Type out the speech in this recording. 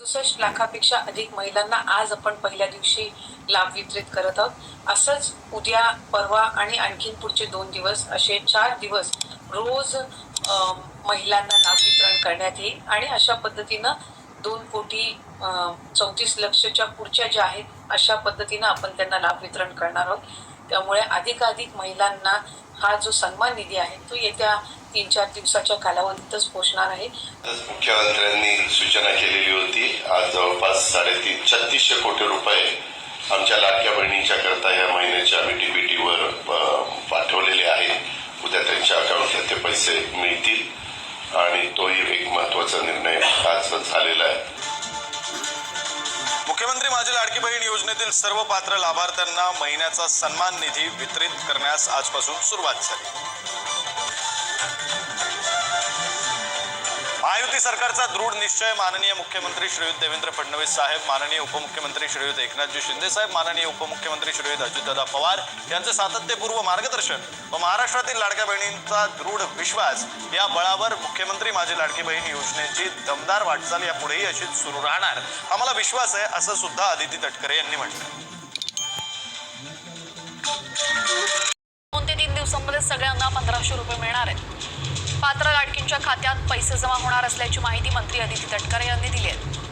सदुसष्ट लाखापेक्षा अधिक महिलांना आज आपण पहिल्या दिवशी लाभ वितरित करत आहोत. असंच उद्या परवा आणि आणखीन पुढचे दोन दिवस असे चार दिवस रोज महिलांना लाभ वितरण करण्यात येईल. आणि अशा पद्धतीनं दोन कोटी चौतीस लक्षच्या पुढच्या ज्या आहेत अशा पद्धतीनं आपण त्यांना लाभ वितरण करणार आहोत. त्यामुळे अधिकाधिक महिलांना हा जो सन्मान निधी आहे तो येत्या तीन चार दिवसाच्या कालावधीतच पोहोचणार आहे. मुख्यमंत्र्यांनी सूचना केलेली होती आज जवळपास साडेतीन छत्तीसशे कोटी रुपये आमच्या लाडक्या बहिणींच्या करता या महिन्याच्या आम्ही डीबीटीवर पाठवलेले आहेत. उद्या त्यांच्या अकाउंटला ते पैसे मिळतील आणि तोही एक महत्त्वाचा निर्णय आज झालेला आहे. मुख्यमंत्री माझी लाडकी बहीण योजनेतील सर्व पात्र लाभार्थ्यांना महिन्याचा सन्मान निधी वितरित करण्यास आजपासून सुरुवात झाली. महायुती सरकारचा दृढ निश्चय माननीय मुख्यमंत्री श्रीयुत देवेंद्र फडणवीस साहेब माननीय उपमुख्यमंत्री श्रीयुत एकनाथजी शिंदे साहेब माननीय उपमुख्यमंत्री श्रीयुत अजितदादा पवार यांचे सातत्यपूर्व मार्गदर्शन व महाराष्ट्रातील लाडक्या बहिणींचा दृढ विश्वास या बळावर मुख्यमंत्री माझी लाडकी बहीण योजनेची दमदार वाटचाल यापुढेही अशीच सुरू राहणार. आम्हाला विश्वास आहे असं सुद्धा आदिती तटकरे यांनी म्हटलं संबंधित सगळ्यांना पंधराशे रुपये मिळणार आहेत. पात्र लाडकींच्या खात्यात पैसे जमा होणार असल्याची माहिती मंत्री अदिती तटकरे यांनी दिली आहे.